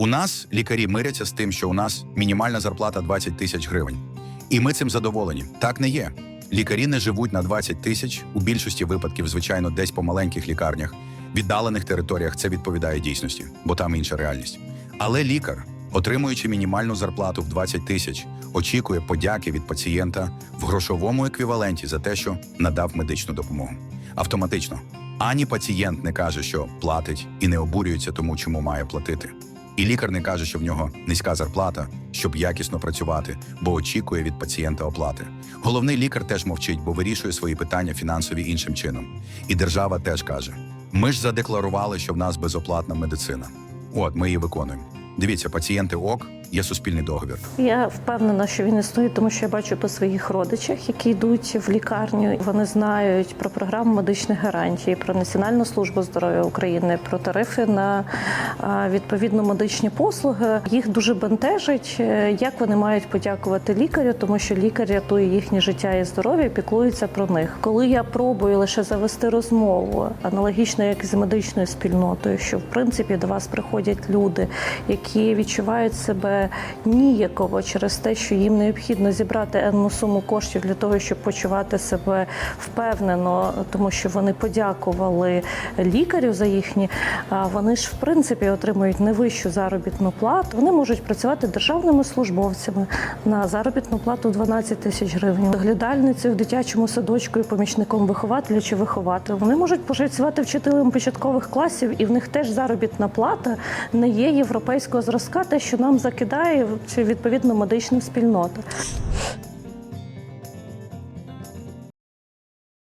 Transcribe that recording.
У нас лікарі миряться з тим, що у нас мінімальна зарплата 20 тисяч гривень. І ми цим задоволені. Так не є. Лікарі не живуть на 20 тисяч у більшості випадків, звичайно, десь по маленьких лікарнях, віддалених територіях це відповідає дійсності, бо там інша реальність. Але лікар, отримуючи мінімальну зарплату в 20 тисяч, очікує подяки від пацієнта в грошовому еквіваленті за те, що надав медичну допомогу. Автоматично ані пацієнт не каже, що платить, і не обурюється тому, чому має платити. І лікар не каже, що в нього низька зарплата, щоб якісно працювати, бо очікує від пацієнта оплати. Головний лікар теж мовчить, бо вирішує свої питання фінансові іншим чином. І держава теж каже: ми ж задекларували, що в нас безоплатна медицина. От ми її виконуємо. Дивіться, пацієнти ок, є суспільний договір. Я впевнена, що він існує, тому що я бачу по своїх родичах, які йдуть в лікарню. Вони знають про програму медичних гарантій, про Національну службу здоров'я України, про тарифи на відповідно медичні послуги. Їх дуже бентежить, е, як вони мають подякувати лікарю, тому що лікар рятує їхнє життя і здоров'я, піклується про них. Коли я пробую лише завести розмову, аналогічно як з медичною спільнотою, що в принципі до вас приходять люди, які відчувають себе ніяково через те, що їм необхідно зібрати енну суму коштів для того, щоб почувати себе впевнено, тому що вони подякували лікарю за їхні. Вони ж в принципі отримують невищу заробітну плату. Вони можуть працювати державними службовцями на заробітну плату 12 тисяч гривень. Доглядальницею в дитячому садочку і помічником вихователя чи вихователя. Вони можуть працювати вчителем початкових класів, і в них теж заробітна плата не є європейського зразка, те, що нам закидає чи відповідно медична спільнота.